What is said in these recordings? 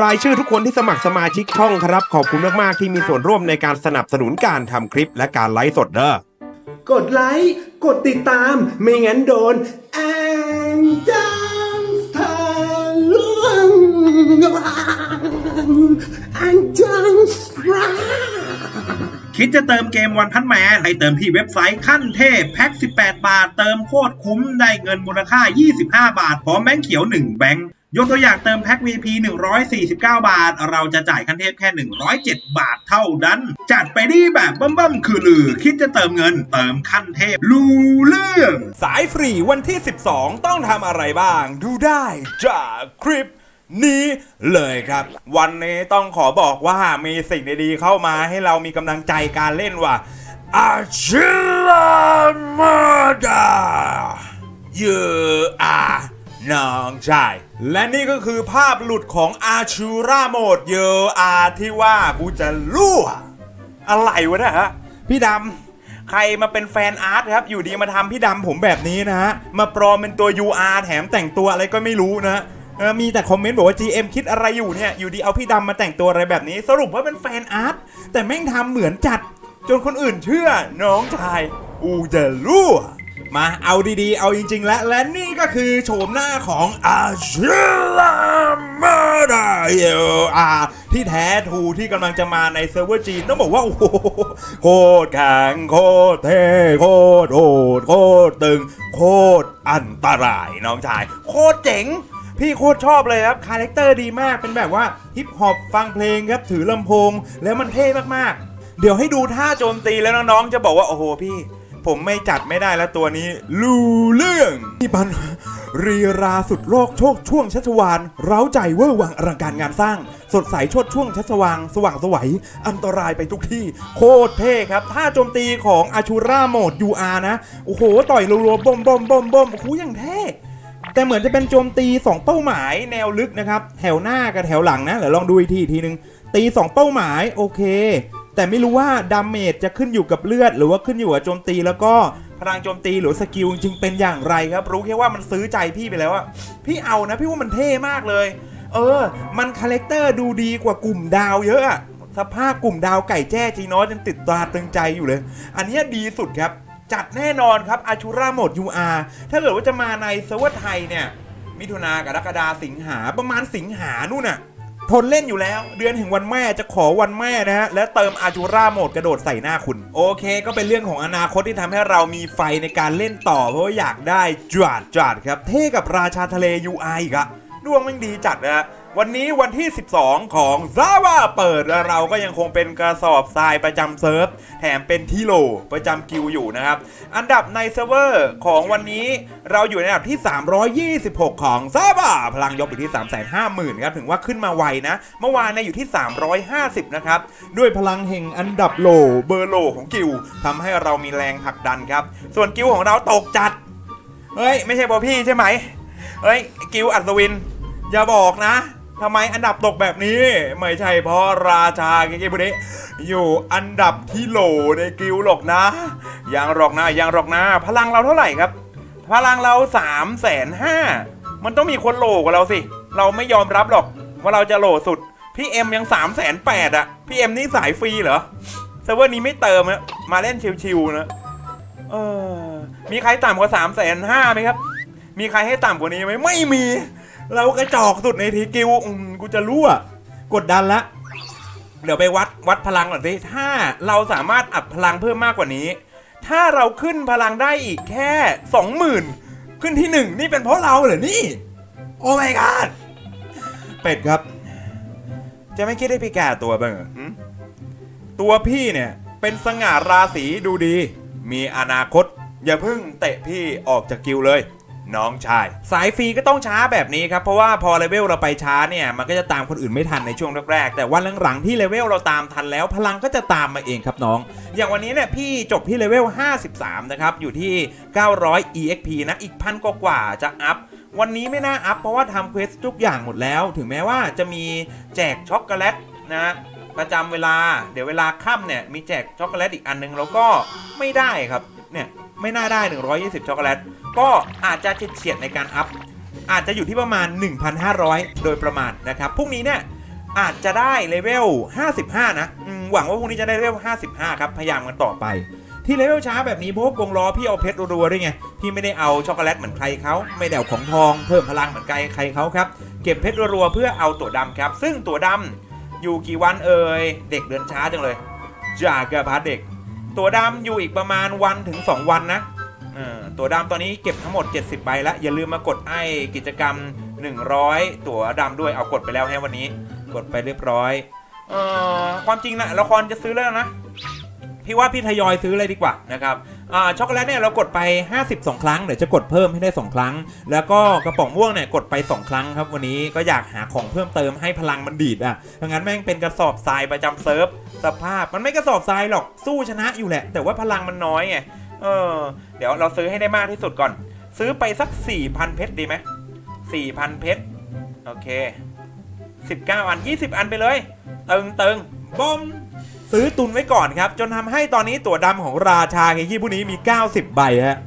รายชื่อทุกคนที่สมัครสมาชิกช่องครับ ขอบคุณมากๆที่มีส่วนร่วมในการสนับสนุนการทำคลิปและการไลฟ์สดเด้อกดไลค์ กดติดตาม ไม่งั้นโดนแอนดังทะลวงแอนดังสปราคิดจะเติมเกมวันพันแมนให้เติมที่เว็บไซต์ขั้นเทพแพ็ก18 บาท เติมโคตรคุ้มได้เงินมูลค่า 25 บาทพร้อมแบงค์เขียว 1 แบงค์ ยกตัวอย่างเติมแพ็ก VP 149 บาท เราจะจ่ายขั้นเทพแค่ 107 บาทเท่านั้น จัดไปดีแบบบั้มๆคือลือ คิดจะเติมเงินเติมขั้นเทพรู้เรื่อง สายฟรีวันที่ 12 ต้องทำอะไรบ้าง ดูได้จากคลิปนี้เลยครับ วันนี้ต้องขอบอกว่ามีสิ่งดีๆเข้ามาให้เรามีกำลังใจการเล่นว่าอาชิลามาดายูอาน้องชาย และนี่ก็คือภาพหลุดของอาชูราโหมดเยออาที่ว่ากูจะรั่ว อะไรวะเนะฮะ พี่ดำใครมาเป็นแฟนอาร์ตครับ อยู่ดีมาทำพี่ดำผมแบบนี้นะฮะ มาปลอมเป็นตัว UR แถมแต่งตัวอะไรก็ไม่รู้นะมีแต่คอมเมนต์บอกว่า GM คิดอะไรอยู่เนี่ย อยู่ดีเอาพี่ดำมาแต่งตัวอะไรแบบนี้ สรุปว่าเป็นแฟนอาร์ตแต่แม่งทำเหมือนจัด จนคนอื่นเชื่อน้องชายอูจะรั่ว มาเอาดีๆ เอาจริง ๆ และและนี่ก็คือโฉมหน้าของอาชิลามาดาเออาที่แท้ทูที่กำลังจะมาในเซิร์ฟเวอร์จีนต้องบอกว่า โอ้โหโคตรแข็งโคตรเท่โคตรโหดโคตรตึง โคตรอันตรายน้องชาย โคตรเจ๋งพี่โคตรชอบเลยครับ คาแรคเตอร์ดีมากเป็นแบบว่าฮิปฮอปฟังเพลงครับ ถือลำโพง แล้วมันเท่มากๆ เดี๋ยวให้ดูท่าโจมตีแล้วน้องๆ จะบอกว่า โอ้โหพี่ ผมไม่จัดไม่ได้แล้วตัวนี้รู้เรื่องนี่มันรีราสุดโลกโชคช่วงชัชวานเร้าใจเวอร์วังอลังการงานสร้าง สดใสโชดช่วงชัชวางสว่างสวัยอันตรายไปทุกที่ โคตรเท่ครับท่าโจมตีของอาชูราโหมด UR นะ โอ้โห ต่อยรัวๆบอมบอมบอมบอมโอ้โหอย่างเท่แต่เหมือนจะเป็นโจมตี 2 เป้าหมายแนวลึกนะครับ แถวหน้ากับแถวหลังนะเดี๋ยวลองดูอีกทีอีกทีนึงตี 2 เป้าหมายโอเค แต่ไม่รู้ว่าดาเมจจะขึ้นอยู่กับเลือด หรือว่าขึ้นอยู่กับโจมตีแล้วก็พลังโจมตีหรือสกิลจริงๆเป็นอย่างไรครับ รู้แค่ว่ามันซื้อใจพี่ไปแล้วอะพี่เอานะพี่ว่ามันเท่มากเลย เออ มันคาแรคเตอร์ดูดีกว่ากลุ่มดาวเยอะอะสภาพกลุ่มดาวไก่แจ้จีนอสยังติดตาตึงใจอยู่เลย อันนี้ดีสุดครับ จัดแน่นอนครับอาชูราโหมด UR ถ้าเกิดว่าจะมาในเซิร์ฟเวอร์ไทยเนี่ย มิถุนากรกฎาสิงหาประมาณสิงหานู่นน่ะ ทนเล่นอยู่แล้ว เดือนแห่งวันแม่จะขอวันแม่นะฮะและเติมอาจูราโหมดกระโดดใส่หน้าคุณ โอเค ก็เป็นเรื่องของอนาคตที่ทำให้เรามีไฟในการเล่นต่อ เพราะอยากได้จวดจวดครับ เท่กับราชาทะเล UI อีกอะดวงมันดีจัดนะฮะ วันนี้วันที่ 12 ของซาว่าเปิดเราก็ยังคงเป็นกระสอบทรายประจำเซิร์ฟ แถมเป็นที่โลประจำกิวอยู่นะครับ อันดับในเซิร์ฟเวอร์ของวันนี้เราอยู่ในอันดับที่ 326 ของซาบาพลังยกอยู่ที่ 350,000ครับถึงว่าขึ้นมาไวนะ เมื่อวานเนี่ยอยู่ที่ 350 นะครับ ด้วยพลังแห่งอันดับโลเบอร์โลของกิวทำให้เรามีแรงผลักดันครับ ส่วนกิวของเราตกจัดเฮ้ยไม่ใช่พอพี่ใช่ไหมเฮ้ยกิวอัศวินอย่าบอกนะ ทำไมอันดับตกแบบนี้ ไม่ใช่เพราะราชาเกมบุนี้อยู่อันดับที่โหลในกิลหรอกนะยังหรอกนะยังหรอกนะ พลังเราเท่าไหร่ครับ พลังเรา3ามแสนห้ามันต้องมีคนโหลกว่าเราสิ เราไม่ยอมรับหรอกว่าเราจะโหลสุด พี่เอ็มยัง3ามแสนแปดอะพี่เอ็มนี่สายฟรีเหรอเซิร์ฟเวอร์นี้ไม่เติมนะมาเล่นชิวๆนะเออมีใครต่ำกว่า3ามแสนห้าไหมครับ มีใครให้ต่ำกว่านี้ไหมไม่มี เรากระจอกสุดในทีกิวอืมกูจะรู้อะกดดันละ เดี๋ยวไปวัดวัดพลังก่อนสิถ้าเราสามารถอัดพลังเพิ่มมากกว่านี้ ถ้าเราขึ้นพลังได้อีกแค่สองหมื่นขึ้นที่หนึ่งนี่เป็นเพราะเราเหรอนี่ โอ้ my god เป็ดครับ จะไม่คิดให้พี่แก่ตัวบ้างเหรอหึตัวพี่เนี่ยเป็นสง่าราศีดูดี มีอนาคต อย่าเพิ่งเตะพี่ออกจากกิวเลย น้องชาย สายฟรีก็ต้องช้าแบบนี้ครับ เพราะว่าพอเลเวลเราไปช้าเนี่ย มันก็จะตามคนอื่นไม่ทันในช่วงแรกๆ แต่วันหลังๆที่เลเวลเราตามทันแล้วพลังก็จะตามมาเองครับน้อง อย่างวันนี้เนี่ยพี่จบที่เลเวล 53 นะครับ อยู่ที่ 900 EXP นะ อีกพันกว่าจะอัพวันนี้ไม่น่าอัพเพราะว่าทำเควสทุกอย่างหมดแล้ว ถึงแม้ว่าจะมีแจกช็อกโกแลตนะประจำเวลาเดี๋ยวเวลาค่ำเนี่ยมีแจกช็อกโกแลตอีกอันนึงแล้วก็ไม่ได้ครับเนี่ยไม่น่าได้ 120 ช็อกโกแลต ก็อาจจะเฉียดในการอัพ อาจจะอยู่ที่ประมาณ 1,500 โดยประมาณนะครับพรุ่งนี้เนี่ยอาจจะได้เลเวล 55 นะหวังว่าพรุ่งนี้จะได้เลเวล 55 ครับ พยายามกันต่อไป ที่เลเวลช้าแบบนี้เพราะว่ากงล้อพี่เอาเพชรรัวๆด้วยไง พี่ไม่ได้เอาช็อกโกแลตเหมือนใครเขาไม่ได้เอาของทองเพิ่มพลังเหมือนใครใครเขาครับ เก็บเพชรรัวๆเพื่อเอาตัวดำครับ ซึ่งตัวดำอยู่กี่วันเอ่ยเด็กเดินช้าจังเลยจากกระพัดเด็ก ตัวดำอยู่อีกประมาณวันถึง 2 วันนะ ตั๋วดำตอนนี้เก็บทั้งหมด 70 ใบแล้ว อย่าลืมมากดไอ้กิจกรรม 100 ตั๋วดำด้วยเอากดไปแล้วให้วันนี้ กดไปเรียบร้อยเออความจริงนะละครจะซื้อแล้วนะ พี่ว่าพี่ทยอยซื้อเลยดีกว่านะครับช็อกโกแลตเนี่ยเรากดไป 52 ครั้ง เดี๋ยวจะกดเพิ่มให้ได้ 2 ครั้ง แล้วก็กระป๋องม่วงเนี่ยกดไป 2 ครั้งครับวันนี้ก็อยากหาของเพิ่มเติมให้พลังมันดีดอะดังนั้นแม่งเป็นกระสอบทรายประจำเซิร์ฟสภาพมันไม่กระสอบทรายหรอกสู้ชนะอยู่แหละ แต่ว่าพลังมันน้อยไง เออ เดี๋ยวเราซื้อให้ได้มากที่สุดก่อน ซื้อไปสัก4,000เพชรดีไหม4,000เพชรโอเค19อัน20อันไปเลย ตึงตึงบอมซื้อตุนไว้ก่อนครับ จนทำให้ตอนนี้ตั๋วดำของราชาเคยี่ผู้นี้มี 90 ใบฮะ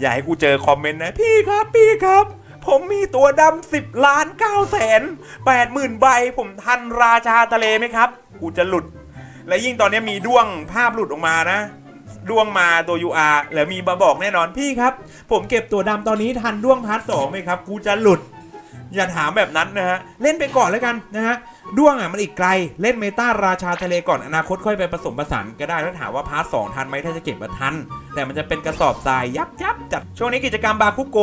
อย่าให้กูเจอคอมเมนต์นะ พี่ครับพี่ครับ ผมมีตั๋วดำ10ล้าน9แสน8หมื่นใบ ผมทันราชาทะเลไหมครับ กูจะหลุด และยิ่งตอนนี้มีด้วงภาพหลุดออกมานะ ด้วงมาตัว UR แล้วมีมาบอกแน่นอนพี่ครับ ผมเก็บตัวดำตอนนี้ทันด้วงพาร์ทสองไหมครับกูจะหลุด อย่าถามแบบนั้นนะฮะ เล่นไปก่อนแล้วกันนะฮะ ด้วงอะมันอีกไกลเล่นเมตาราชาทะเลก่อนอนาคตค่อยไปผสมผสานก็ได้แล้วถามว่าพาร์ทสองทันไหมถ้าจะเก็บมาทัน แต่มันจะเป็นกระสอบทรายยับยับจัดช่วงนี้กิจกรรมบาคุโก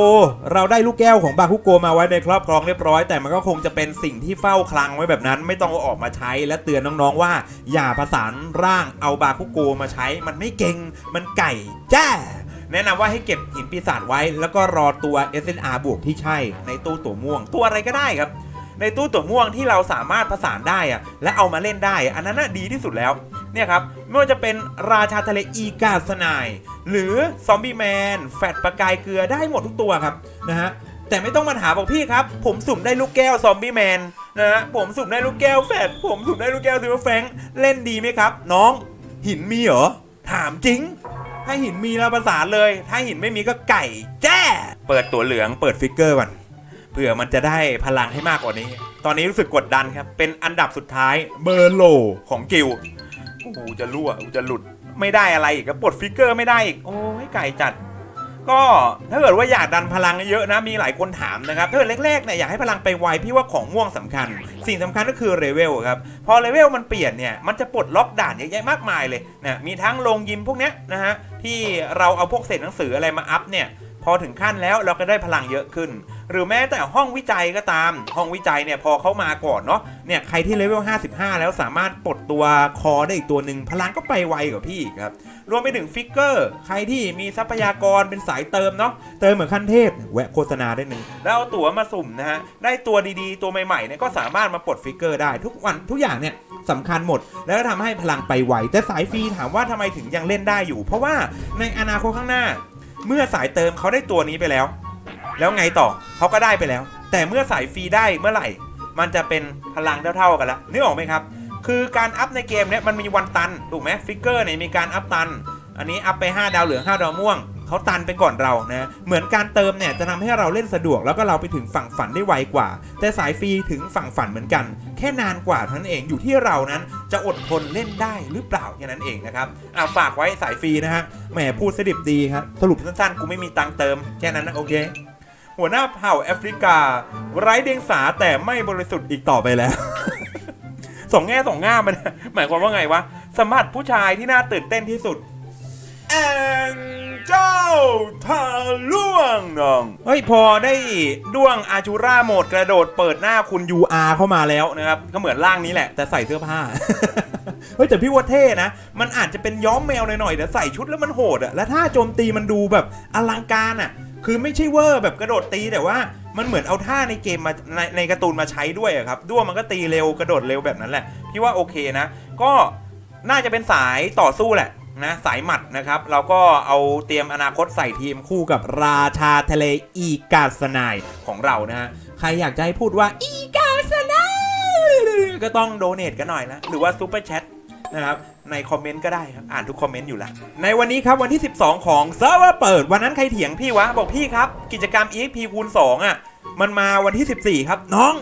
เราได้ลูกแก้วของบาคุโกมาไว้ในครอบครองเรียบร้อย แต่มันก็คงจะเป็นสิ่งที่เฝ้าคลังไว้แบบนั้น ไม่ต้องเอาออกมาใช้และเตือนน้องๆว่า อย่าผสานร่างเอาบาคุโกมาใช้ มันไม่เก่งมันไก่จ้าแนะนำว่าให้เก็บหินปีศาจไว้ แล้วก็รอตัว SNR บวกที่ใช่ในตู้ตัวม่วง ตัวอะไรก็ได้ครับ ในตู้ตัวม่วงที่เราสามารถผสานได้อะและเอามาเล่นได้ อันนั้นน่ะดีที่สุดแล้วเนี่ยครับไม่ว่าจะเป็นราชาทะเลอีกาสนาย หรือซอมบี้แมนแฟดประกายเกลือได้หมดทุกตัวครับนะฮะแต่ไม่ต้องมาถามบอกพี่ครับ ผมสุ่มได้ลูกแก้วซอมบี้แมนนะฮะผมสุ่มได้ลูกแก้วแฟดผมสุ่มได้ลูกแก้วซิลเวอร์แฟงเล่นดีไหมครับ น้องหินมีเหรอถามจริง ถ้าหินมีเราประสานเลย ถ้าหินไม่มีก็ไก่แจ้ เปิดตัวเหลืองเปิดฟิกเกอร์ก่อน เผื่อมันจะได้พลังให้มากกว่านี้ ตอนนี้รู้สึกกดดันครับ เป็นอันดับสุดท้ายเบอร์โลของกิลกูจะรั่วกูจะหลุดไม่ได้อะไรอีกก็ปลดฟิกเกอร์ไม่ได้อีก โอ้ยไก่จัด ก็ถ้าเกิดว่าอยากดันพลังเยอะนะ มีหลายคนถามนะครับ ถ้าเกิดแรกๆเนี่ยอยากให้พลังไปไวพี่ว่าของม่วงสำคัญ สิ่งสำคัญก็คือเลเวลครับ พอเลเวลมันเปลี่ยนเนี่ยมันจะปลดล็อกด่านเยอะแยะมากมายเลยนะมีทั้งลงยิมพวกเนี้ยนะฮะที่เราเอาพวกเศษหนังสืออะไรมาอัพเนี่ย พอถึงขั้นแล้วเราก็ได้พลังเยอะขึ้น หรือแม้แต่ห้องวิจัยก็ตาม ห้องวิจัยเนี่ยพอเขามาก่อนเนาะเนี่ยใครที่เลเวล55 แล้วสามารถปลดตัวคอได้อีกตัวหนึ่งพลังก็ไปไวกว่าพี่ครับรวมไปถึงฟิกเกอร์ใครที่มีทรัพยากรเป็นสายเติมเนาะเติมเหมือนขั้นเทพแวะโฆษณาได้หนึ่งแล้วเอาตั๋วมาสุ่มนะฮะได้ตัวดีๆ ตัวใหม่ๆเนี่ยก็สามารถมาปลดฟิกเกอร์ได้ทุกวันทุกอย่างเนี่ยสำคัญหมด แล้วก็ทำให้พลังไปไวแต่สายฟรีถามว่าทำไมถึงยังเล่นได้อยู่ เพราะว่าในอนาคตข้างหน้า เมื่อสายเติมเขาได้ตัวนี้ไปแล้ว แล้วไงต่อเขาก็ได้ไปแล้ว แต่เมื่อสายฟรีได้เมื่อไหร่ มันจะเป็นพลังเท่าๆกันละนึกออกไหมครับ คือการอัพในเกมเนี้ยมันมีวันตันถูกไหมฟิกเกอร์เนี่ยมีการอัพตัน อันนี้อัพไป 5 ดาวเหลือง 5 ดาวม่วง เขาตันไปก่อนเรานะเหมือนการเติมเนี่ยจะทำให้เราเล่นสะดวกแล้วก็เราไปถึงฝั่งฝันได้ไวกว่า แต่สายฟรีถึงฝั่งฝันเหมือนกัน แค่นานกว่าเท่านั้นเองอยู่ที่เรานั้นจะอดทนเล่นได้หรือเปล่าแค่นั้นเองนะครับอะฝากไว้สายฟรีนะฮะแหมพูดสดิบดีครับสรุปสั้นๆกูไม่มีตังเติมแค่นั้นนะโอเค หัวหน้าเผ่าแอฟริกา ไร้เดียงสาแต่ไม่บริสุทธิ์อีกต่อไปแล้วสองแง่สองง่ามมัน หมายความว่าไงวะสมัติผู้ชายที่น่าตื่นเต้นที่สุดแอ เจ้าทาล่วงน้อง เฮ้ยพอได้ด้วงอาจูราโหมดกระโดดเปิดหน้าคุณ UR เข้ามาแล้วนะครับ ก็เหมือนร่างนี้แหละ แต่ใส่เสื้อผ้า เฮ้ยแต่พี่ว่าเท่นะ มันอาจจะเป็นย้อมแมวหน่อยๆแต่ใส่ชุดแล้วมันโหดอะและท่าโจมตีมันดูแบบอลังการอะคือไม่ใช่เวอร์แบบกระโดดตีแต่ว่ามันเหมือนเอาท่าในเกมมาในในการ์ตูนมาใช้ด้วยอะครับด้วงมันก็ตีเร็วกระโดดเร็วแบบนั้นแหละพี่ว่าโอเคนะ ก็น่าจะเป็นสายต่อสู้แหละ นะสายหมัดนะครับ เราก็เอาเตรียมอนาคตใส่ทีมคู่กับราชาทะเลอีกาสนายของเรานะฮะใครอยากจะให้พูดว่าอีกาสนายก็ต้องโดเนทกันหน่อยนะ หรือว่าซูเปอร์แชทนะครับในคอมเมนต์ก็ได้ครับ อ่านทุกคอมเมนต์อยู่แล้ว ในวันนี้ครับวันที่ 12 ของเซิร์ฟเวอร์เปิด วันนั้นใครเถียงพี่วะ บอกพี่ครับ กิจกรรม EXP คูณ2อะมันมาวันที่ 14 ครับ น้อง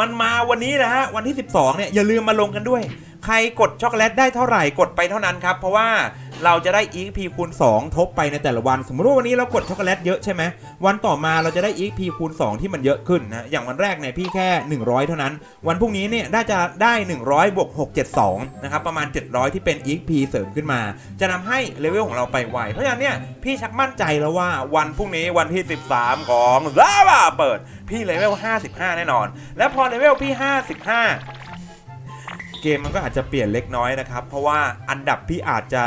มันมาวันนี้นะฮะวันที่ 12เนี่ยอย่าลืมมาลงกันด้วย ใครกดช็อกโกแลตได้เท่าไหร่กดไปเท่านั้นครับ เพราะว่าเราจะได้ EXP คูณ 2 ทบไปในแต่ละวัน สมมติว่าวันนี้เรากดช็อกโกแลตเยอะใช่ไหมวันต่อมาเราจะได้ EXP คูณ 2 ที่มันเยอะขึ้นนะอย่างวันแรกเนี่ยพี่แค่ 100 เท่านั้น วันพรุ่งนี้เนี่ยน่าจะได้ 100บวก672 นะครับ ประมาณ 700 ที่เป็น EXP เสริมขึ้นมา จะทำให้เลเวลของเราไปไวเพราะฉะนั้นเนี่ยพี่ชักมั่นใจแล้วว่าวันพรุ่งนี้วันที่ 13 ของซาบาเปิดพี่เลเวล55 แน่นอน และพอเลเวลพี่ 55 เกมมันก็อาจจะเปลี่ยนเล็กน้อยนะครับ เพราะว่าอันดับพี่อาจจะ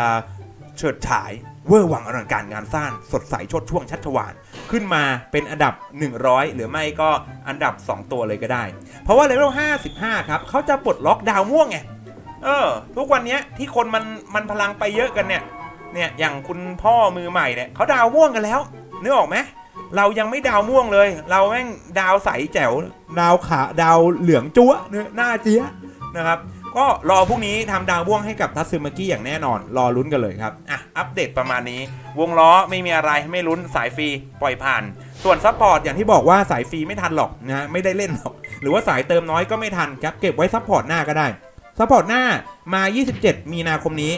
เฉิดฉายเวอร์วังอลังการงานสร้างสดใสชดช่วงชัดชวาน ขึ้นมาเป็นอันดับ 100 หรือไม่ก็อันดับ 2 ตัวเลยก็ได้ เพราะว่าเลเวล55 ครับเขาจะปลดล็อกดาวม่วงไงเออ ทุกวันนี้ที่คนมันมันพลังไปเยอะกันเนี่ยเนี่ยอย่างคุณพ่อมือใหม่เนี่ยเขาดาวม่วงกันแล้วนึกออกไหมเรายังไม่ดาวม่วงเลย เราแม่งดาวใสแจ๋วดาวขาดาวเหลืองจั๊วเนื้อหน้าเจี๊ยนะครับ ก็รอพรุ่งนี้ทำดาวบ่วงให้กับทัตซึมากิอย่างแน่นอน รอลุ้นกันเลยครับ อะ อัปเดตประมาณนี้ วงล้อไม่มีอะไรไม่ลุ้นสายฟรีปล่อยผ่าน ส่วนซัพพอร์ตอย่างที่บอกว่าสายฟรีไม่ทันหรอกนะไม่ได้เล่นหรอก หรือว่าสายเติมน้อยก็ไม่ทันครับ เก็บไว้ซัพพอร์ตหน้าก็ได้ซัพพอร์ตหน้ามา 27 มีนาคมนี้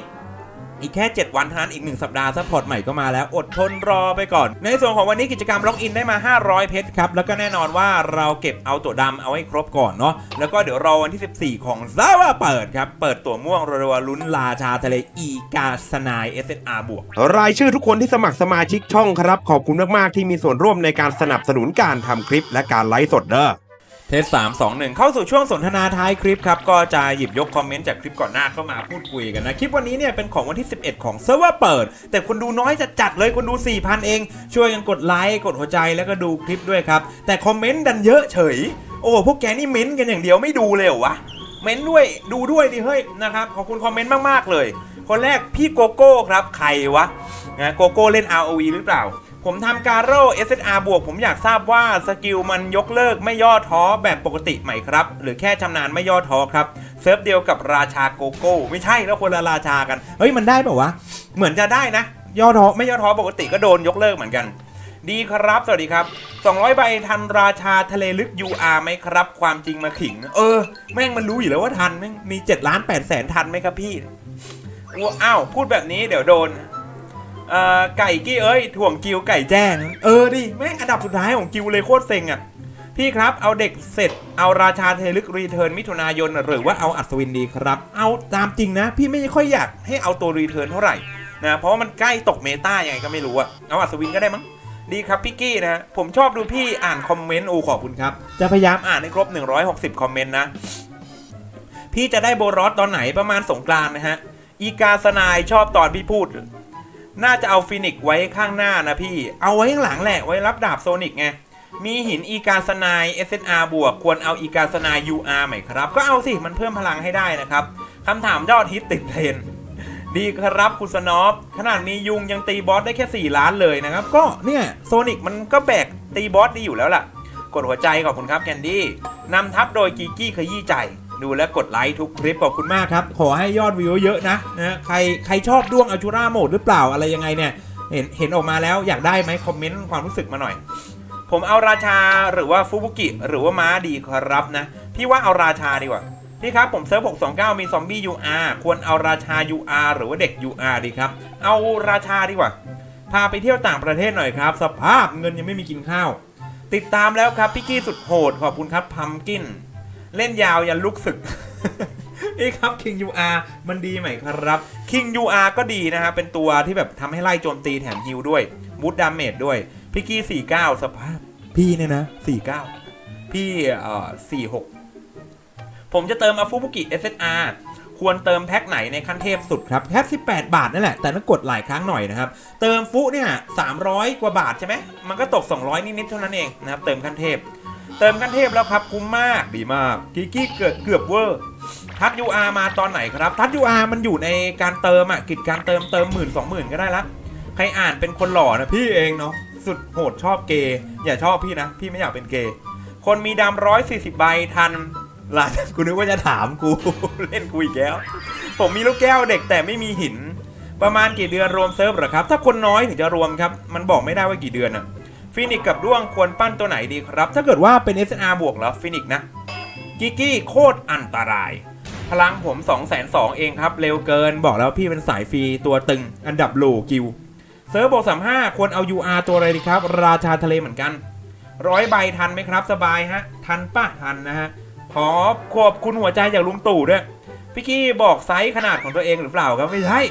อีกแค่ 7 วันเท่านั้นอีก 1 สัปดาห์ซัพพอร์ตใหม่ก็มาแล้วอดทนรอไปก่อน ในส่วนของวันนี้กิจกรรมล็อกอินได้มา 500 เพชรครับ แล้วก็แน่นอนว่าเราเก็บเอาตัวดำเอาให้ครบก่อนเนาะแล้วก็เดี๋ยวรอวันที่ 14 ของซาวาเปิดครับ เปิดตัวม่วงรัวลุ้นราชาทะเลอีกาสนาย SSR บวกรายชื่อทุกคนที่สมัครสมาชิกช่องครับขอบคุณมากๆที่มีส่วนร่วมในการสนับสนุนการทำคลิปและการไลฟ์สดเด้อ เทส3 2 1เข้าสู่ช่วงสนทนาท้ายคลิปครับ ก็จะหยิบยกคอมเมนต์จากคลิปก่อนหน้าเข้ามาพูดคุยกันนะ คลิปวันนี้เนี่ยเป็นของวันที่ 11 ของเซิร์ฟเวอร์เปิด แต่คนดูน้อยจะจัดเลยคนดู 4,000 เอง ช่วยกันกดไลค์กดหัวใจแล้วก็ดูคลิปด้วยครับ แต่คอมเมนต์ดันเยอะเฉย โอ้พวกแกนี่เม้นกันอย่างเดียวไม่ดูเลยเหรอวะเม้นด้วยดูด้วยดิเฮ้ยนะครับขอบคุณคอมเมนต์มากๆเลย คนแรกพี่โกโก้ครับใครวะนะโกโก้เล่น ROV หรือเปล่า ผมทำการโร่ SSR บวก ผมอยากทราบว่าสกิลมันยกเลิกไม่ย่อท้อแบบปกติไหมครับ หรือแค่ชำนาญไม่ย่อท้อครับ เซิร์ฟเดียวกับราชาโกโก้ ไม่ใช่แล้วคนละราชากัน เฮ้ย มันได้เปล่าวะ เหมือนจะได้นะ ย่อท้อไม่ย่อท้อปกติก็โดนยกเลิกเหมือนกัน ดีครับ สวัสดีครับ 200 ใบทันราชาทะเลลึก UR ไหมครับ ความจริงมาขิง เออ แม่งมันรู้อยู่แล้วว่าทันแม่งมี7ล้าน8แสนทันไหมครับพี่อ้าวพูดแบบนี้เดี๋ยวโดน เอ่อไก่กี้เอ้ยถ่วงกิวไก่แจ้ง เออดิแม่งอันดับสุดท้ายของกิวเลยโคตรเซ็งอะพี่ครับเอาเด็กเสร็จเอาราชาเทลึกรีเทิร์นมิถุนายนหรือว่าเอาอัศวินดีครับ เอาตามจริงนะ พี่ไม่ค่อยอยากให้เอาตัวรีเทิร์นเท่าไหร่นะเพราะว่ามันใกล้ตกเมตายังไงก็ไม่รู้อะเอาอัศวินก็ได้มั้งดีครับพี่กี้นะผมชอบดูพี่อ่านคอมเมนต์โอ้ขอบคุณครับ จะพยายามอ่านให้ครบ 160 คอมเมนต์นะ พี่จะได้โบรอสตอนไหนประมาณสงกรานนะฮะ อีกาสนายชอบตอนพี่พูด น่าจะเอาฟินิกไว้ข้างหน้านะพี่ เอาไว้ข้างหลังแหละไว้รับดาบโซนิกไง มีหินอีการสนาย SNR บวกควรเอาอีการสนาย UR ไหมครับ ก็เอาสิมันเพิ่มพลังให้ได้นะครับคำถามยอดฮิตติดเทรนด์ดีครับคุณสนอปขนาดมียุงยังตีบอสได้แค่ 4 ล้านเลยนะครับ ก็เนี่ยโซนิกมันก็แบกตีบอสดีอยู่แล้วล่ะ กดหัวใจขอบคุณครับแคนดี้นำทัพโดยกีกี้ขยี้ใจ ดูและกดไลค์ทุกคลิปขอบคุณมากครับ ขอให้ยอดวิวเยอะนะนะใครใครชอบด้วงอัลจูราโหมดหรือเปล่าอะไรยังไงเนี่ยเห็นเห็นออกมาแล้วอยากได้ไหมคอมเมนต์ความรู้สึกมาหน่อย ผมเอาราชาหรือว่าฟุบุกิ หรือว่าม้าดีครับนะพี่ว่าเอาราชาดีกว่าพี่ครับผมเซิร์ฟ629 มีซอมบี้ UR ควรเอาราชา UR หรือว่าเด็ก UR ดีครับ เอาราชาดีกว่า พาไปเที่ยวต่างประเทศหน่อยครับ สภาพเงินยังไม่มีกินข้าว ติดตามแล้วครับพี่กี้สุดโหดขอบคุณครับพัมกิน เล่นยาวยันลุกศึกนี่ครับ King UR มันดีไหมครับ King UR ก็ดีนะฮะเป็นตัวที่แบบทำให้ไล่โจมตีแถมฮิลด้วยบูทดาเมจด้วย พี่กี้ 49 สภาพ พี่เนี่ยนะ 49 พี่เอ่อ46 ผมจะเติมอาฟูบุกิ SSR ควรเติมแพ็คไหนในขั้นเทพสุดครับแพ็ค18 บาทนั่นแหละ แต่ต้องกดหลายครั้งหน่อยนะครับ เติมฟุเนี่ย300 กว่าบาทใช่ไหมมันก็ตก 200 นิดๆเท่านั้นเองนะครับเติมขั้นเทพ เติมขั้นเทพแล้วครับคุ้มมากดีมากกิกี้เกิดเกือบเวอร์ทัด UR มาตอนไหนครับทัด UR มันอยู่ในการเติมอะกิจการเติมเติมหมื่นสองหมื่นก็ได้ละใครอ่านเป็นคนหล่อนะพี่เองเนาะสุดโหดชอบเกย์อย่าชอบพี่นะ พี่ไม่อยากเป็นเกย์คนมีดำร้อยสี่สิบใบทันหลานกูนึกว่าจะถามกู เล่นกูอีกแล้ว ผมมีลูกแก้วเด็กแต่ไม่มีหิน ประมาณกี่เดือนรวมเซิร์ฟหรอครับ ถ้าคนน้อยถึงจะรวมครับ มันบอกไม่ได้ว่ากี่เดือนอะ ฟินิกกับด้วงควรปั้นตัวไหนดีครับ ถ้าเกิดว่าเป็น SNR บวกเหรอฟินิกนะกิกกี้โคตรอันตราย พลังผม2 2 0 0เองครับ เร็วเกินบอกแล้วพี่เป็นสายฟรีตัวตึง อันดับโลกิวเซิร์ฟบอก35ควรเอา UR ตัวอะไรดีครับ ราชาทะเลเหมือนกันร้อยใบทันไหมครับ สบายฮะ ทันป่ะทันนะฮะขอขอบคุณหัวใจจากลุงตู่ด้วยพี่กี้บอกไซส์ขนาดของตัวเองหรือเปล่าครับไม่ใช่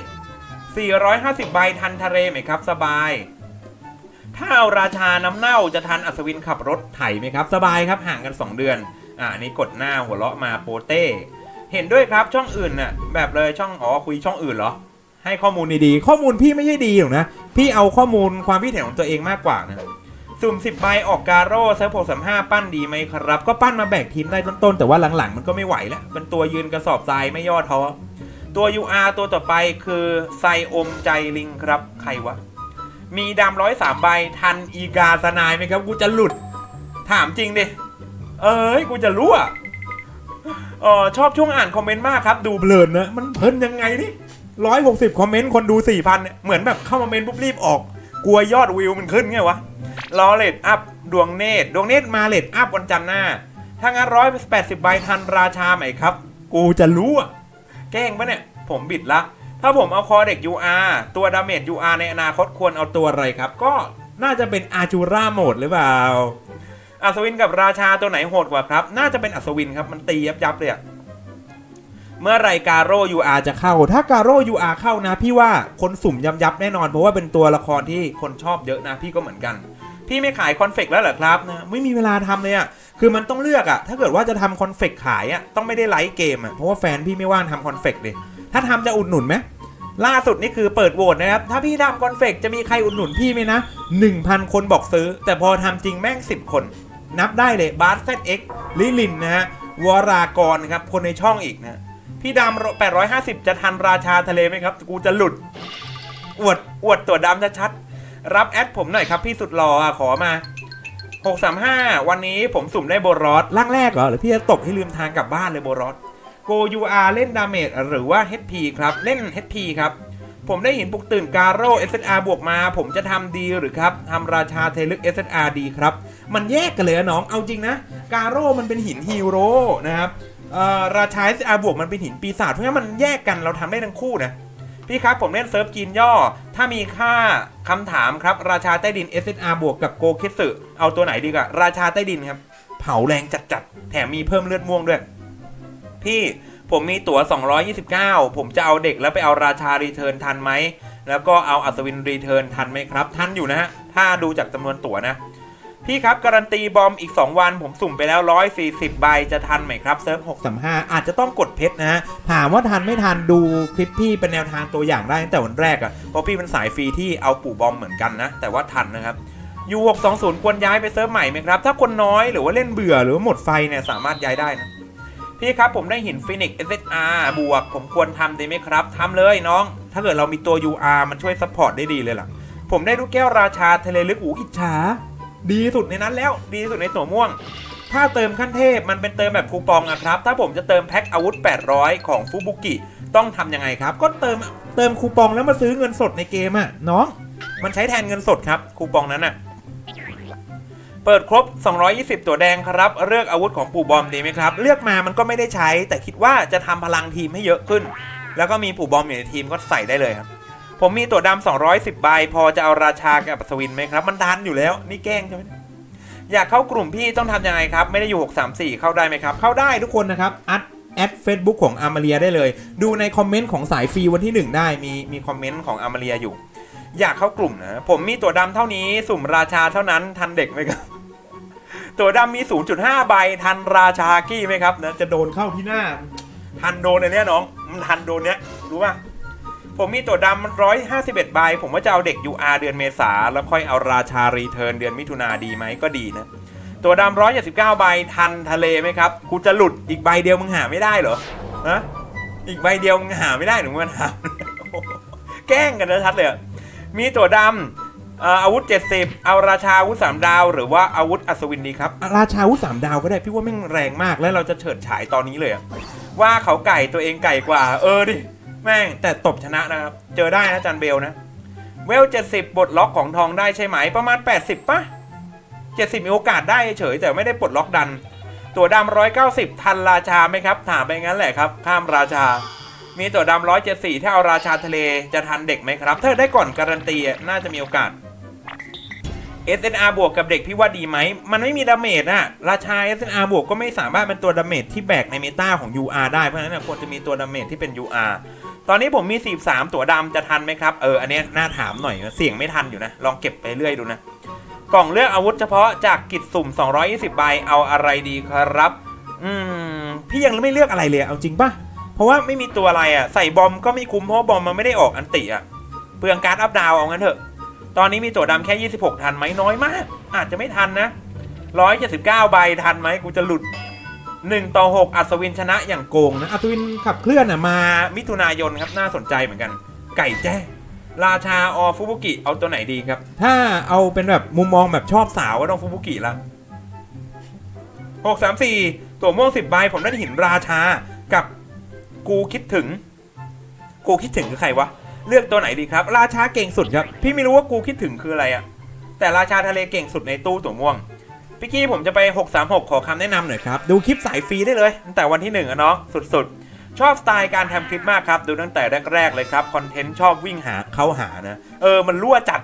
450 ใบทันทะเลไหมครับ สบาย ถ้าเอาราชาน้ำเน่าจะทันอัศวินขับรถไถไหมครับ สบายครับห่างกัน 2 เดือน อ่านี้กดหน้าหัวเราะมาโปเต้ เห็นด้วยครับช่องอื่นน่ะแบบเลยช่องอ๋อคุยช่องอื่นเหรอ ให้ข้อมูลดีๆ ข้อมูลพี่ไม่ใช่ดีหรอกนะ พี่เอาข้อมูลความคิดเห็นของตัวเองมากกว่านะ สุ่ม10ใบออกการโร่เซิร์ฟหกสามห้าปั้นดีไหมครับ ก็ปั้นมาแบกทีมได้ต้นๆแต่ว่าหลังๆ มันก็ไม่ไหวแล้วเป็นตัวยืนกระสอบทรายไม่ย่อท้อตัว UR ตัวต่อไปคือไซอมใจลิงครับใครวะ มีดำร้อยสามใบทันอีกาสนายไหมครับ กูจะหลุด ถามจริงดิ เอ้ย กูจะรู้อะเออชอบช่วงอ่านคอมเมนต์มากครับ ดูเพลินนะ มันเพลินยังไงนี่ร้อยหกสิบคอมเมนต์ คนดูสี่พันเหมือนแบบเข้ามาเมนต์ปุ๊บรีบออก กลัวยอดวิวมันขึ้นไงวะรอเลดอัพ ดวงเนตรดวงเนตรมาเลดอัพวันจันทร์หน้า ถ้างั้นร้อยแปดสิบใบทันราชาไหมครับ กูจะรู้อะแกล้งปะเนี่ย ผมบิดละ ถ้าผมเอาคอเด็ก UR ตัวดาเมจ UR ในอนาคตควรเอาตัวอะไรครับ ก็น่าจะเป็นอาจูราโหมดหรือเปล่าอัศวินกับราชาตัวไหนโหดกว่าครับ น่าจะเป็นอัศวินครับ มันตียับยับเลยอะเมื่อไรการโร่ UR จะเข้า ถ้าการโร่ UR เข้านะ พี่ว่าคนสุ่มยับยับแน่นอน เพราะว่าเป็นตัวละครที่คนชอบเยอะนะ พี่ก็เหมือนกัน พี่ไม่ขายคอนเฟกต์แล้วเหรอครับนะไม่มีเวลาทำเลยอะคือมันต้องเลือกอะถ้าเกิดว่าจะทำคอนเฟกต์ขายอะต้องไม่ได้ไลฟ์เกมอะเพราะว่าแฟนพี่ไม่ว่างทำคอนเฟกต์เลย ถ้าทำจะอุดหนุนไหมล่าสุดนี่คือเปิดโหวตนะครับ ถ้าพี่ทำคอนเฟกจะมีใครอุดหนุนพี่ไหมนะ 1,000 คนบอกซื้อ แต่พอทำจริงแม่ง 10 คน นับได้เลยบาร์เซตเอ็กลิลินนะฮะวรากรครับ คนในช่องอีกนะ พี่ดำ850 จะทันราชาทะเลไหมครับ กูจะหลุด อวดอวดตัวดำชัดๆรับแอดผมหน่อยครับพี่สุดหล่ออะขอมา 635 วันนี้ผมสุ่มได้โบรอสร่างแรกเหรอหรือพี่จะตบให้ลืมทางกลับบ้านเลยโบรอส โก UR เล่นดาเมจหรือว่า HP ครับ เล่น HP ครับ ผมได้เห็นปลุกตื่นการโร่ SSR บวกมา ผมจะทำดีหรือครับทำราชาเทลึก SSR ดีครับ มันแยกกันเลยน้องเอาจริงนะ การโร่มันเป็นหินฮีโร่นะครับเอ่อราชา SSR บวกมันเป็นหินปีศาจเพราะงั้นมันแยกกันเราทำได้ทั้งคู่นะพี่ครับ ผมเล่นเซิร์ฟจีนย่อ ถ้ามีค่าคำถามครับ ราชาใต้ดิน SSR บวกกับโกคิสึเอาตัวไหนดีกว่าราชาใต้ดินครับ เผาแรงจัดๆ แถมมีเพิ่มเลือดม่วงด้วย พี่ผมมีตั๋ว 229 ผมจะเอาเด็กแล้วไปเอาราชารีเทิร์นทันไหม แล้วก็เอาอัศวินรีเทิร์นทันไหมครับ ทันอยู่นะฮะ ถ้าดูจากจำนวนตั๋วนะ พี่ครับ การันตีบอมอีก 2 วัน ผมสุ่มไปแล้ว 140 ใบจะทันไหมครับเซิร์ฟ635 อาจจะต้องกดเพชรนะฮะ ถามว่าทันไม่ทันดูคลิปพี่เป็นแนวทางตัวอย่างได้ตั้งแต่วันแรกอะ่ะ เพราะพี่เป็นสายฟรีที่เอาปู่บอมเหมือนกันนะ แต่ว่าทันนะครับ U620 ควรย้ายไปเซิร์ฟใหม่ไหมครับ ถ้าคนน้อยหรือว่าเล่นเบื่อหรือว่าหมดไฟเนี่ยสามารถย้ายได้นะ พี่ครับผมได้หินฟินิก SSR บวก ผมควรทำดีไหมครับทำเลยน้อง ถ้าเกิดเรามีตัว UR มันช่วยซัพพอร์ตได้ดีเลยล่ะ ผมได้ลูกแก้วราชาทะเลลึกอูอิจฉา ดีสุดในนั้นแล้ว ดีสุดในตัวม่วง ถ้าเติมขั้นเทพมันเป็นเติมแบบคูปองอะครับ ถ้าผมจะเติมแพ็คอาวุธ 800 ของฟูบุกิต้องทำยังไงครับ ก็เติมเติมคูปองแล้วมาซื้อเงินสดในเกมอะน้อง มันใช้แทนเงินสดครับคูปองนั้นอะ เปิดครบ 220 ตัวแดงครับ เลือกอาวุธของปู่บอมดีไหมครับ เลือกมามันก็ไม่ได้ใช้ แต่คิดว่าจะทำพลังทีมให้เยอะขึ้น แล้วก็มีปู่บอมอยู่ในทีมก็ใส่ได้เลยครับ ผมมีตัวดำ210 ใบ พอจะเอาราชากับอัศวินไหมครับ มันดันอยู่แล้ว นี่แกล้งใช่ไหมอยากเข้ากลุ่มพี่ต้องทำยังไงครับ ไม่ได้อยู่ 634 เข้าได้ไหมครับ เข้าได้ทุกคนนะครับอัดแอดเฟซบุ๊กของอามาเรียได้เลย ดูในคอมเมนต์ของสายฟรีวันที่ 1 ได้มีมีคอมเมนต์ของอามาเรียอยู่ อยากเข้ากลุ่มนะ ผมมีตัวดำเท่านี้ สุ่มราชาเท่านั้นทันเด็กไหมครับ ตัวดำมี 0.5 ใบทันราชากี้ไหมครับนะจะโดนเข้าที่หน้า ทันโดนอันเนี้ยน้องมันทันโดนเนี้ยรู้ป่ะผมมีตัวดำร้อยห้าสิบเอ็ดใบ ผมว่าจะเอาเด็ก UR เดือนเมษา แล้วค่อยเอาราชารีเทิร์นเดือนมิถุนาดีไหมก็ดีนะ ตัวดำร้อยสิบเก้าใบทันทะเลไหมครับกูจะหลุดอีกใบเดียวมึงหาไม่ได้เหรอฮะอีกใบเดียวมึงหาไม่ได้หรือมึงมาถามแกล้งกันนะชัดเลยอะ มีตัวดำเอ่ออาวุธ 70 เอาราชาอาวุธ3ดาว หรือว่าอาวุธอัศวินดีครับราชาอาวุธ3ดาวก็ได้พี่ว่าแม่งแรงมากแล้วเราจะเฉิดฉายตอนนี้เลยอะว่าเขาไก่ตัวเองไก่กว่า เออดิ แม่งแต่ตบชนะนะครับ เจอได้นะจันเบลนะ เวล 70 บทล็อกของทองได้ใช่ไหมประมาณ 80ปะ70 มีโอกาสได้เฉยแต่ไม่ได้ปลดล็อกดัน ตัวดำร้อยเก้าสิบทันราชาไหมครับ ถามไปงั้นแหละครับ ข้ามราชา มีตัวดำร้อยเจ็ดสี่ถ้าเอาราชาทะเลจะทันเด็กไหมครับถ้าได้ก่อนการันตีน่าจะมีโอกาส SNR บวกกับเด็กพี่ว่าดีไหม มันไม่มีดาเมจอะราชา SNR บวกก็ไม่สามารถเป็นตัวดาเมจที่แบกในเมตาของ UR ได้ เพราะฉะนั้นควรจะมีตัวดาเมจที่เป็น UR ตอนนี้ผมมี 43 ตัวดำจะทันไหมครับ เออ อันนี้น่าถามหน่อย เสี่ยงไม่ทันอยู่นะ ลองเก็บไปเรื่อยดูนะ กล่องเลือกอาวุธเฉพาะจากกิจสุ่ม 220 ใบ เอาอะไรดีครับ อืม พี่ยังไม่เลือกอะไรเลย เอาจริงปะ ราะว่าไม่มีตัวอะไรอะใส่บอมก็ไม่คุ้มเพราะว่าบอมมันไม่ได้ออกอันติอะเปลืองการ์ดอัพดาวเอางั้นเถอะ ตอนนี้มีตัวดำแค่ 26 ทันไหมน้อยมาก อาจจะไม่ทันนะ 179 ใบทันไหมกูจะหลุด 1 ต่อ 6 อัศวินชนะอย่างโกงนะ อัศวินขับเคลื่อนอะมามิถุนายนครับน่าสนใจเหมือนกัน ไก่แจ้ราชาออฟุบุกิเอาตัวไหนดีครับ ถ้าเอาเป็นแบบมุมมองแบบชอบสาวก็ต้องฟุบุกิละ634 ตัวม่วง10ใบผมได้หินราชากับ กูคิดถึง กูคิดถึงคือใครวะ เลือกตัวไหนดีครับ ราชาเก่งสุดครับ พี่ไม่รู้ว่ากูคิดถึงคืออะไรอะแต่ราชาทะเลเก่งสุดในตู้ตัวม่วงพี่กี้ผมจะไป 636 ขอคำแนะนำหน่อยครับ ดูคลิปสายฟรีได้เลย ตั้งแต่วันที่หนึ่งอะเนาะสุดๆ ชอบสไตล์การทำคลิปมากครับ ดูตั้งแต่แรก ๆ เลยครับ คอนเทนต์ชอบวิ่งหาเข้าหานะ เออ มันรั่วจัด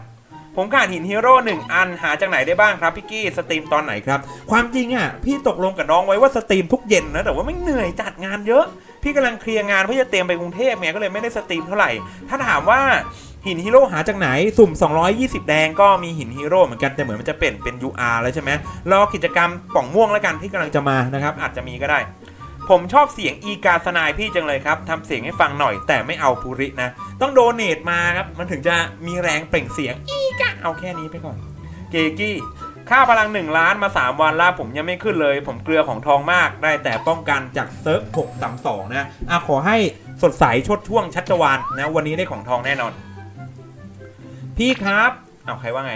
ผมขาดหินฮีโร่หนึ่งอันหาจากไหนได้บ้างครับพี่กี้สตรีมตอนไหนครับ ความจริงอะ พี่ตกลงกับน้องไว้ว่าสตรีมทุกเย็นนะ แต่ว่าไม่เหนื่อยจัดงานเยอะ พี่กำลังเคลียร์งานเพื่อจะเตรียมไปกรุงเทพไงก็เลยไม่ได้สตรีมเท่าไหร่ ถ้าถามว่าหินฮีโร่หาจากไหนสุ่ม 220 แดงก็มีหินฮีโร่เหมือนกัน แต่เหมือนมันจะเป็นเป็น UR แล้วใช่ไหมรอกิจกรรมป่องม่วงแล้วกันที่กำลังจะมานะครับ อาจจะมีก็ได้ ผมชอบเสียงอีกาสนายพี่จังเลยครับทำเสียงให้ฟังหน่อย แต่ไม่เอาภูรินะ ต้องโดเนทมาครับ มันถึงจะมีแรงเปล่งเสียงอีกาเอาแค่นี้ไปก่อน เกกี้ ค่าพลัง 1 ล้านมา 3 วันแล้วผมยังไม่ขึ้นเลย ผมเกลือของทองมากได้แต่ป้องกันจากเซิร์ฟ632 นะอะขอให้สดใสชดช่วงชัชวานนะ วันนี้ได้ของทองแน่นอน พี่ครับเอาใครว่าไง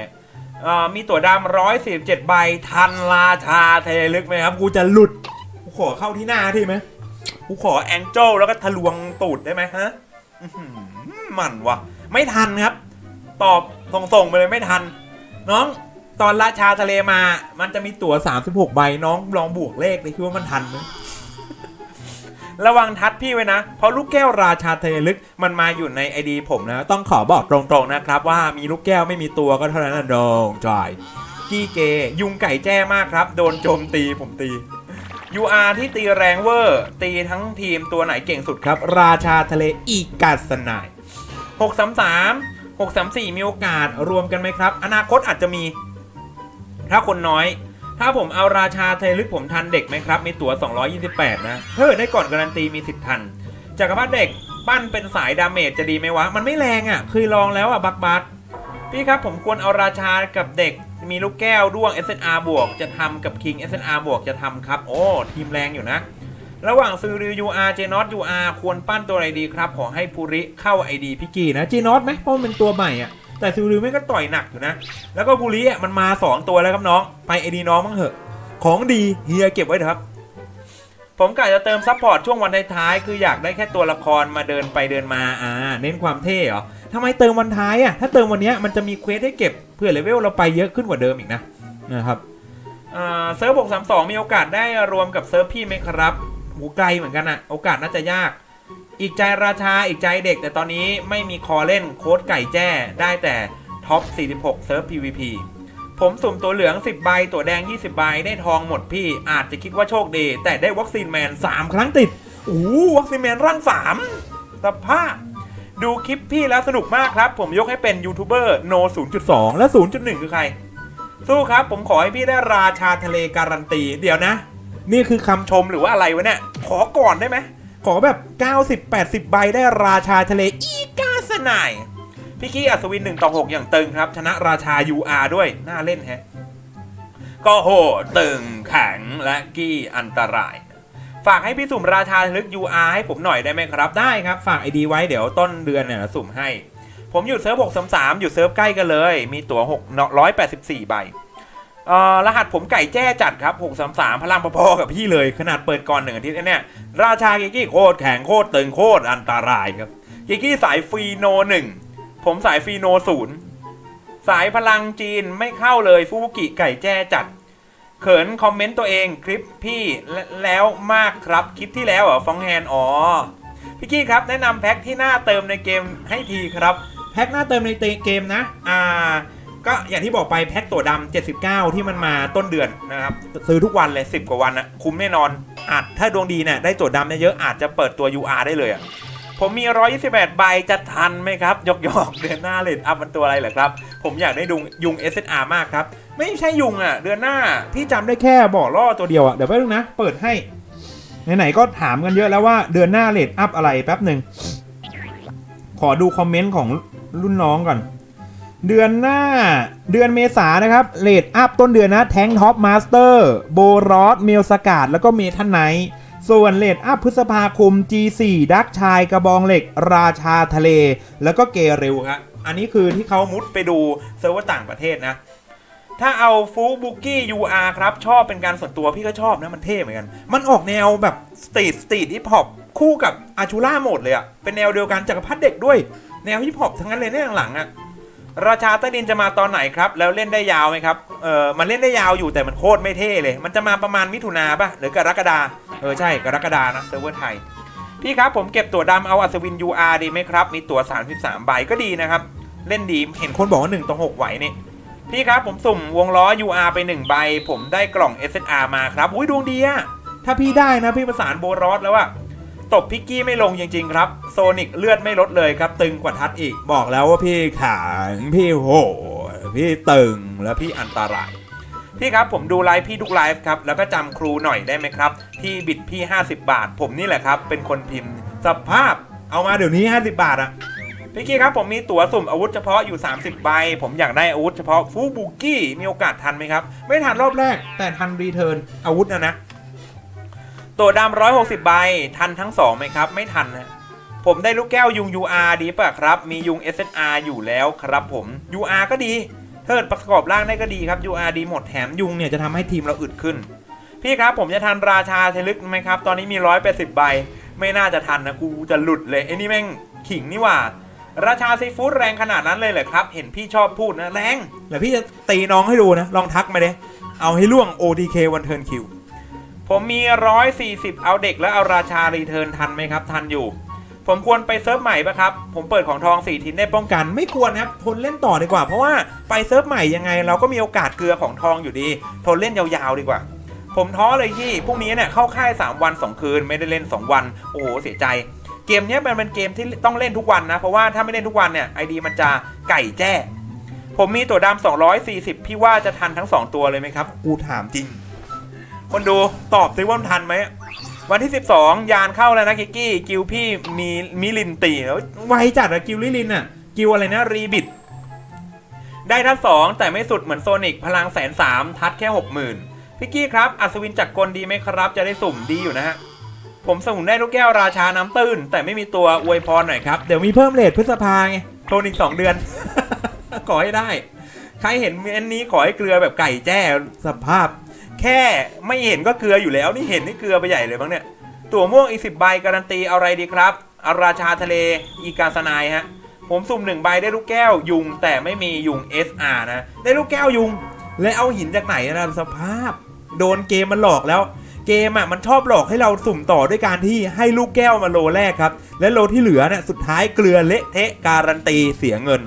อ่อมีตัวดำร้อยสี่สิบเจ็ดใบทันราชาเทลึกไหมครับ กูจะหลุด กูขอเข้าที่หน้าที่ไหมกูขอแองเจิลแล้วก็ทะลวงตูดได้ไหมฮะมันวะไม่ทันครับ ตอบส่งๆไปเลยไม่ทัน น้อง ตอนราชาทะเลมา มันจะมีตั๋ว 36 ใบน้องลองบวกเลขเลยคิดว่ามันทันไหมระวังทัดพี่ไว้นะ เพราะลูกแก้วราชาทะเลลึกมันมาอยู่ในไอดีผมนะ ต้องขอบอกตรงๆนะครับ ว่ามีลูกแก้วไม่มีตัวก็เท่านั้นนะดองจอย กี้เก ยุงไก่แจ้มากครับ โดนโจมตีผมตี UR ที่ตีแรงเวอร์ ตีทั้งทีมตัวไหนเก่งสุดครับ ราชาทะเลอีกาสนาย633 634 มีโอกาสรวมกันไหมครับ อนาคตอาจจะมี ถ้าคนน้อย ถ้าผมเอาราชาเทลึกผมทันเด็กไหมครับ มีตั๋ว 228 นะเกิดได้ก่อนการันตีมีสิทธิ์ทันจักรพรรดิเด็กปั้นเป็นสายดาเมจจะดีไหมวะ มันไม่แรงอะ่ะ เคยลองแล้วอะ่ะบักบักพี่ครับผมควรเอาราชากับเด็กมีลูกแก้วด้วง SNR บวกจะทำกับ King SNR บวกจะทำครับ โอ้ทีมแรงอยู่นะ ระหว่างซื้อริว UR เจนอต UR ควรปั้นตัวอะไรดีครับ ขอให้ภูริเข้า ID พี่กีนะเจนอตไหมเพราะมันเป็นตัวใหม่อะ แต่ซิลริวไม่ก็ต่อยหนักอยู่นะ แล้วก็ภูริอะมันมา 2 ตัวแล้วครับน้อง ไป ID น้องมั้งเหอะ ของดีเฮียเก็บไว้เถอะครับ ผมกะจะเติมซัพพอร์ตช่วงวันท้ายๆคืออยากได้แค่ตัวละครมาเดินไปเดินมา อ่า เน้นความเท่เหรอทำไมเติมวันท้ายอะ ถ้าเติมวันเนี้ยมันจะมีเควสให้เก็บเพื่อเลเวลเราไปเยอะขึ้นกว่าเดิมอีกนะนะครับอ่าเซิร์ฟ632มีโอกาสได้รวมกับเซิร์ฟพี่ไหมครับ หูไกลเหมือนกันอะโอกาสน่าจะยาก อีกใจราชาอีกใจเด็ก แต่ตอนนี้ไม่มีคอเล่นโค้ดไก่แจ้ได้แต่ท็อป 46 เซิร์ฟ PVP ผมสุ่มตัวเหลือง 10 ใบ ตัวแดง 20 ใบ ได้ทองหมดพี่ อาจจะคิดว่าโชคดี แต่ได้วัคซีนแมน 3 ครั้งติดโอ้วัคซีนแมนร่าง 3 สภาพ ดูคลิปพี่แล้วสนุกมากครับ ผมยกให้เป็นยูทูบเบอร์โน 0.2 และ 0.1 คือใคร สู้ครับ ผมขอให้พี่ได้ราชาทะเลการันตี เดี๋ยวนะ นี่คือคำชมหรือว่าอะไรวะเนี่ย ขอก่อนได้ไหม ขอแบบ 90-80 ใบได้ราชาทะเลอีกาสนายพี่กี้อัศวิน1ต่อ6 อย่างตึงครับ ชนะราชา UR ด้วย น่าเล่นแฮะ ก็โหดตึงแข็งและกี้อันตราย ฝากให้พี่สุ่มราชาลึก UR ให้ผมหน่อยได้ไหมครับ ได้ครับ ฝากไอดีไว้เดี๋ยวต้นเดือนเนี่ยสุ่มให้ ผมอยู่เซิร์ฟ633อยู่เซิร์ฟใกล้กันเลย มีตั๋ว6 184 ใบ เอ่อรหัสผมไก่แจ้จัดครับ 633 พลังพอๆกับพี่เลย ขนาดเปิดก่อนหนึ่งอาทิตย์เนี่ย ราชากิกกี้โคตรแข็งโคตรตึงโคตรอันตรายครับ กิกกี้สายฟรีโนหนึ่งผมสายฟรีโนศูนย์สายพลังจีนไม่เข้าเลยฟูบุกิไก่แจ้จัด เขินคอมเมนต์ตัวเองคลิปพี่และแล้วมากครับคลิปที่แล้วเหรอฟองแฮนอ๋อพี่กี้ครับแนะนำแพ็คที่หน้าเติมในเกมให้ทีครับ แพ็คหน้าเติมในเกมนะ อ่า ก็อย่างที่บอกไปแพ็คตัวดำ79 ที่มันมาต้นเดือนนะครับ ซื้อทุกวันเลย 10 กว่าวันอะคุ้มแน่นอนอาจถ้าดวงดีเนี่ยได้ตัวดำเยอะๆอาจจะเปิดตัว UR ได้เลยอะผมมี 128 ใบจะทันไหมครับ ยกๆเดือนหน้าเลนอัพมันตัวอะไรเหรอครับ ผมอยากได้ดุงยุง SSR มากครับ ไม่ใช่ยุงอะเดือนหน้า พี่จำได้แค่บ่อล่อตัวเดียวอะเดี๋ยวแป๊บนึงนะ เปิดให้ ไหนๆก็ถามกันเยอะแล้วว่าเดือนหน้าเลทอัพอะไรแป๊บหนึ่ง ขอดูคอมเมนต์ของรุ่นน้องก่อน เดือนหน้า เดือนเมษานะครับเลทอัพต้นเดือนนะแทงท็อปมาสเตอร์โบรอสเมลสกาดแล้วก็เมทันไนส่วนเลทอัพพฤษภาคม G4 ดักชายกระบองเหล็ก ราชาทะเล แล้วก็เกเร็วครับอันนี้คือที่เขามุดไปดูเซิร์ฟเวอร์ต่างประเทศนะ ถ้าเอาฟูบุกี้ UR ครับชอบเป็นการส่วนตัวพี่ก็ชอบนะ มันเท่เหมือนกัน มันออกแนวแบบสตรีทสตรีทฮิปฮอปคู่กับอาชูล่าโหมดเลยอะเป็นแนวเดียวกันจักรพรรดิเด็กด้วย แนวฮิปฮอปทั้งนั้นเลยในหลังอะ ราชาใต้ดินจะมาตอนไหนครับ แล้วเล่นได้ยาวไหมครับ เออมันเล่นได้ยาวอยู่แต่มันโคตรไม่เท่เลย มันจะมาประมาณมิถุนาป่ะ หรือกรกฎาเออใช่กรกฎานะเซิร์ฟเวอร์ไทย พี่ครับผมเก็บตั๋วดำเอาอัศวิน UR ดีไหมครับ มีตั๋ว 33 ใบก็ดีนะครับ เล่นดีเห็นคนบอกว่า1ต่อ6ไหวเนี่ยพี่ครับผมสุ่มวงล้อ UR ไป 1 ใบ ผมได้กล่อง SSR มาครับอุ้ยดวงดีอะถ้าพี่ได้นะพี่ประสานโบรอสแล้วอะ ตบพิกกี้ไม่ลงจริง ๆ ครับ โซนิกเลือดไม่ลดเลยครับ ตึงกว่าทัดอีกบอกแล้วว่าพี่ขางพี่โหพี่ตึงแล้วพี่อันตราย พี่ครับผมดูไลฟ์พี่ทุกไลฟ์ครับ แล้วก็จำครูหน่อยได้ไหมครับ ที่บิดพี่ 50 บาท ผมนี่แหละครับ เป็นคนพิมพ์ สภาพเอามาเดี๋ยวนี้ 50 บาทอะพี่กี้ครับผมมีตั๋วสุ่มอาวุธเฉพาะอยู่ 30 ใบ ผมอยากได้อาวุธเฉพาะฟูบุกี้มีโอกาสทันไหมครับ ไม่ทันรอบแรก แต่ทันรีเทิร์นอาวุธนะนะ ตัวดำ160ใบ ทันทั้ง2ไหมครับ ไม่ทันนะผมได้ลูกแก้วยุง UR ดีป่ะครับ มียุง SSR อยู่แล้วครับผม UR ก็ดีเทิร์นประกอบร่างได้ก็ดีครับ UR ดีหมดแถมยุงเนี่ยจะทำให้ทีมเราอึดขึ้น พี่ครับผมจะทันราชาเทลึกไหมครับ ตอนนี้มี180ใบ ไม่น่าจะทันนะกูจะหลุดเลยไอ้นี่แม่งขิงนี่หว่า ราชาซีฟู้ดแรงขนาดนั้นเลยเหรอครับ เห็นพี่ชอบพูดนะแรงเดี๋ยวพี่จะตีน้องให้ดูนะ ลองทักมาเด้เอาให้ล่วง OTK วันเทิร์นคิว ผมมี 140 เอาเด็กแล้วเอาราชารีเทิร์นทันไหมครับ ทันอยู่ ผมควรไปเซิร์ฟใหม่ปะครับ ผมเปิดของทองสี่ทินได้ป้องกัน ไม่ควรครับทนเล่นต่อดีกว่า เพราะว่าไปเซิร์ฟใหม่ยังไง เราก็มีโอกาสเกลือของทองอยู่ดี ทนเล่นยาวๆดีกว่า ผมท้อเลยที่พรุ่งนี้เนี่ยเข้าค่าย 3 วัน 2 คืนไม่ได้เล่น 2 วัน โอ้โหเสียใจ เกมนี้มันเป็นเกมที่ต้องเล่นทุกวันนะ เพราะว่าถ้าไม่เล่นทุกวันเนี่ยไอดีมันจะไก่แจ้ ผมมีตัวดำ240 พี่ว่าจะทันทั้ง 2 ตัวเลยไหมครับ กูถามจริง คนดูตอบซิว่ามันทันไหม วันที่ 12 ยานเข้าแล้วนะกิกกี้ กิวพี่มีมิลินตีแล้วไวจัดอะกิวลิลินอะกิวอะไรนะรีบิดได้ทัดสองแต่ไม่สุดเหมือนโซนิกพลังแสนสามทัดแค่หกหมื่นพี่กี้ครับ อัศวินจักรกลดีไหมครับ จะได้สุ่มดีอยู่นะฮะ ผมสุ่มได้ลูกแก้วราชาน้ำตื้น แต่ไม่มีตัวอวยพรหน่อยครับ เดี๋ยวมีเพิ่มเลทพฤษภาไงโทนอีกสองเดือน ขอให้ได้ ใครเห็นอันนี้ขอให้เกลือแบบไก่แจ้สภาพ แค่ไม่เห็นก็เกลืออยู่แล้ว นี่เห็นนี่เกลือไปใหญ่เลยบ้างเนี่ย ตัวม่วงอีสิบใบการันตีอะไรดีครับอาราชาทะเลอีกาสนายฮะ ผมสุ่มหนึ่งใบได้ลูกแก้วยุง แต่ไม่มียุง SR นะ ได้ลูกแก้วยุง และเอาหินจากไหนนะสภาพ โดนเกมมันหลอกแล้ว เกมอะมันชอบหลอกให้เราสุ่มต่อด้วยการที่ให้ลูกแก้วมาโลแรกครับ และโลที่เหลือเนี่ยสุดท้ายเกลือเละเทะการันตีเสียเงิน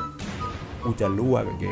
กูจะรั่วกับเกม